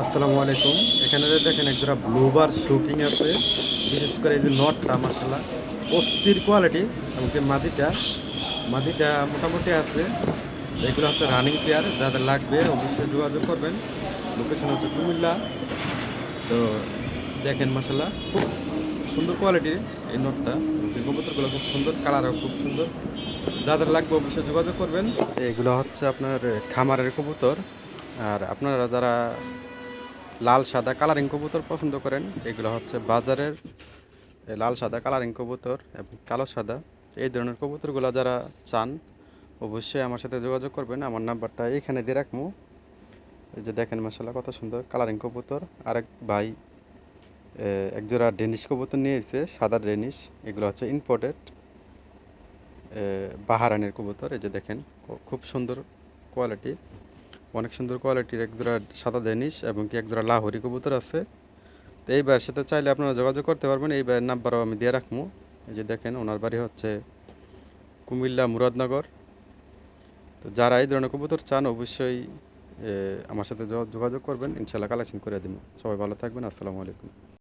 আসসালামু আলাইকুম। এখানে যে দেখেন একজোড়া ব্লুবার শুকিং আছে। বিশেষ করে এই যে নটটা মাসাল্লাহ অস্থির কোয়ালিটি এমনকি মাদিটা মাদিটা মোটামুটি আছে। এগুলো হচ্ছে রানিং পেয়ার যাদের লাগবে অবশ্যই যোগাযোগ করবেন। লোকেশন হচ্ছে কুমিল্লা। তো দেখেন মাসাল্লাহ খুব সুন্দর কোয়ালিটির এই নটটা কবুতরগুলো খুব সুন্দর কালারও খুব সুন্দর। যাদের লাগবে অবশ্যই যোগাযোগ করবেন। এগুলো হচ্ছে আপনার খামারের কবুতর। আর আপনারা যারা লাল সাদা কালারিং কবুতর পছন্দ করেন। এগুলো হচ্ছে বাজারের লাল সাদা কালারিং কবুতর এবং কালো সাদা। এই ধরনের কবুতরগুলো যারা চান অবশ্যই আমার সাথে যোগাযোগ করবেন। আমার নাম্বারটা এইখানে দিয়ে রাখব। এই যে দেখেন মশালা কত সুন্দর কালারিং কবুতর। আরেক ভাই এ, এক জোড়া ডেনিশ কবুতর নিয়ে এসেছে সাদা ডেনিশ। এগুলো হচ্ছে ইম্পোর্টেড বাহারানের কবুতর। এই যে দেখেন খুব সুন্দর কোয়ালিটি। অনেক সুন্দর কোয়ালিটির এক জোড়া সাদা ডেনিশ এবং কি এক জোড়া লাহোরি কবুতর আছে। তো এই ভাইয়ের সাথে চাইলে আপনারা যোগাযোগ করতে পারবেন, এই ভাইয়ের নাম্বারও আমি দিয়ে রাখব। এই যে দেখেন, ওনার বাড়ি হচ্ছে কুমিল্লা মুরাদনগর। তো যারা এই ধরনের কবুতর চান, অবশ্যই আমার সাথে যোগা- যোগাযোগ করবেন। ইনশাল্লাহ কালেকশন করে দিব। সবাই ভালো থাকবেন, আসসালামু আলাইকুম।